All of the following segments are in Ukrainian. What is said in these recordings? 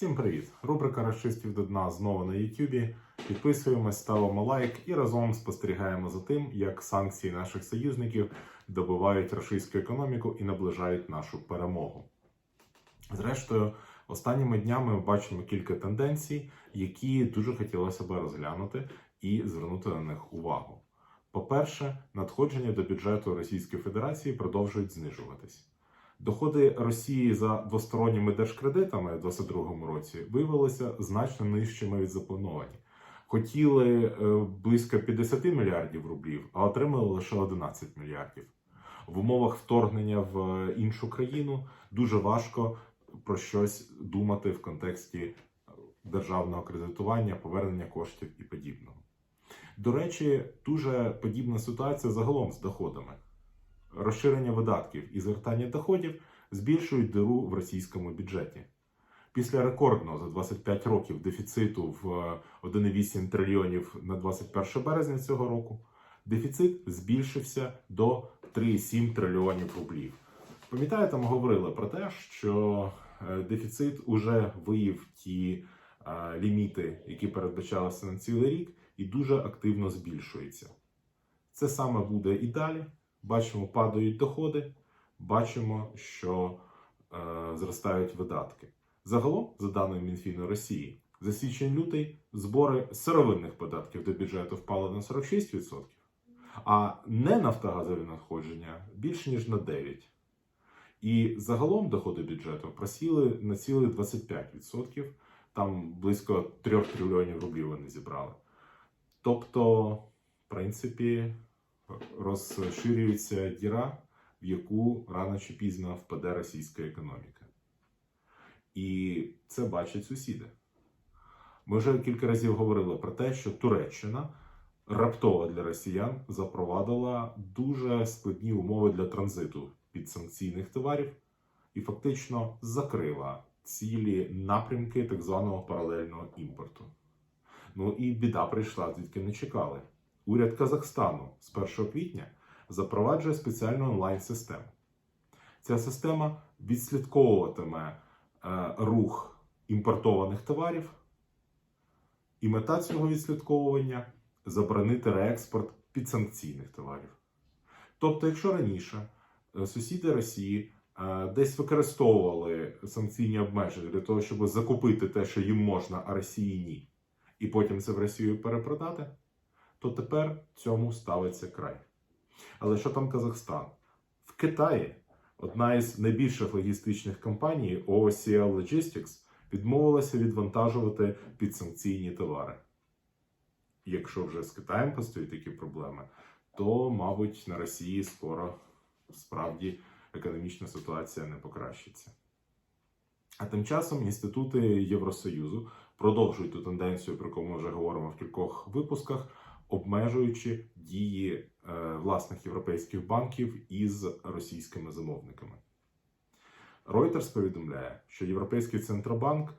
Всім привіт! Рубрика Расистів до дна знову на Ютубі. Підписуємось, ставимо лайк і разом спостерігаємо за тим, як санкції наших союзників добивають рашистську економіку і наближають нашу перемогу. Зрештою, останніми днями ми бачимо кілька тенденцій, які дуже хотілося б розглянути і звернути на них увагу. По-перше, надходження до бюджету Російської Федерації продовжують знижуватись. Доходи Росії за двосторонніми держкредитами у 2022 році виявилися значно нижчими від заплановані. Хотіли е, близько 50 мільярдів рублів, а отримали лише 11 мільярдів. В умовах вторгнення в іншу країну дуже важко про щось думати в контексті державного кредитування, повернення коштів і подібного. До речі, дуже подібна ситуація загалом з доходами. Розширення видатків і звертання доходів збільшують диру в російському бюджеті. Після рекордного за 25 років дефіциту в 1,8 трильйонів на 21 березня цього року дефіцит збільшився до 3,7 трильйонів рублів. Пам'ятаєте, ми говорили про те, що е, дефіцит уже виїв ті е, ліміти, які передбачалися на цілий рік, і дуже активно збільшується. Це саме буде і далі. Бачимо, падають доходи, бачимо, що е, зростають видатки. Загалом, за даними Мінфіну Росії, за січень-лютий збори сировинних податків до бюджету впали на 46%, а не нафтогазові надходження більше ніж на 9%. І загалом доходи бюджету просіли на цілих 25%, там близько 3 трильйонів рублів вони зібрали. Тобто, в принципі, розширюється діра, в яку рано чи пізно впаде російська економіка. І це бачать сусіди. Ми вже кілька разів говорили про те, що Туреччина раптово для росіян запровадила дуже складні умови для транзиту підсанкційних товарів і фактично закрила цілі напрямки так званого паралельного імпорту. Ну і біда прийшла, звідки не чекали. Уряд Казахстану з 1 квітня запроваджує спеціальну онлайн-систему. Ця система відслідковуватиме е, рух імпортованих товарів, і мета цього відслідковування заборонити реекспорт підсанкційних товарів. Тобто, якщо раніше е, сусіди Росії е, десь використовували санкційні обмеження для того, щоб закупити те, що їм можна, а Росії ні, і потім це в Росію перепродати то тепер цьому ставиться край. Але що там Казахстан? В Китаї одна із найбільших логістичних компаній OCL Logistics відмовилася відвантажувати підсанкційні товари. Якщо вже з Китаєм постоять такі проблеми, то, мабуть, на Росії скоро справді економічна ситуація не покращиться. А тим часом інститути Євросоюзу продовжують ту тенденцію, про яку ми вже говоримо в кількох випусках обмежуючи дії е, власних європейських банків із російськими замовниками. Reuters повідомляє, що Європейський центробанк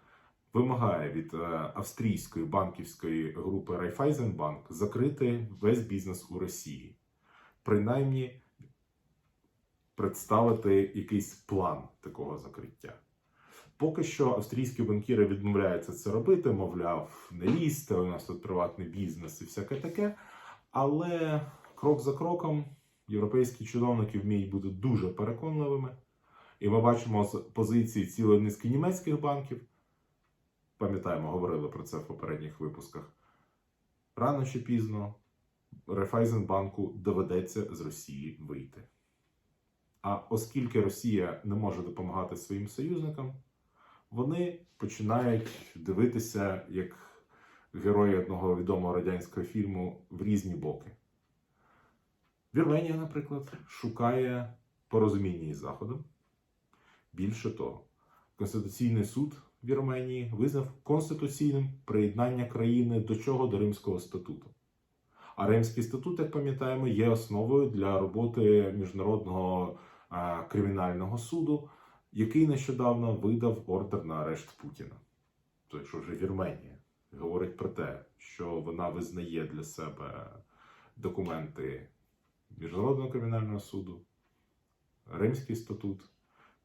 вимагає від е, австрійської банківської групи Raiffeisenbank закрити весь бізнес у Росії, принаймні представити якийсь план такого закриття. Поки що австрійські банкіри відмовляються це робити, мовляв, не лізьте, у нас тут приватний бізнес і всяке таке. Але крок за кроком європейські чиновники вміють бути дуже переконливими. І ми бачимо з позиції цілої низки німецьких банків. Пам'ятаємо, говорили про це в попередніх випусках. Рано чи пізно Райфайзенбанку доведеться з Росії вийти. А оскільки Росія не може допомагати своїм союзникам, вони починають дивитися як герої одного відомого радянського фільму в різні боки. Вірменія, наприклад, шукає порозуміння із Заходом. Більше того, Конституційний суд Вірменії визнав конституційним приєднання країни до чого до Римського статуту. А Римський статут, як пам'ятаємо, є основою для роботи Міжнародного а, кримінального суду який нещодавно видав ордер на арешт Путіна. То, якщо вже Вірменія говорить про те, що вона визнає для себе документи Міжнародного кримінального суду, Римський статут,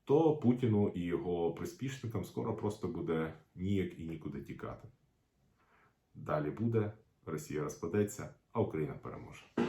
то Путіну і його приспішникам скоро просто буде ніяк і нікуди тікати. Далі буде, Росія розпадеться, а Україна переможе.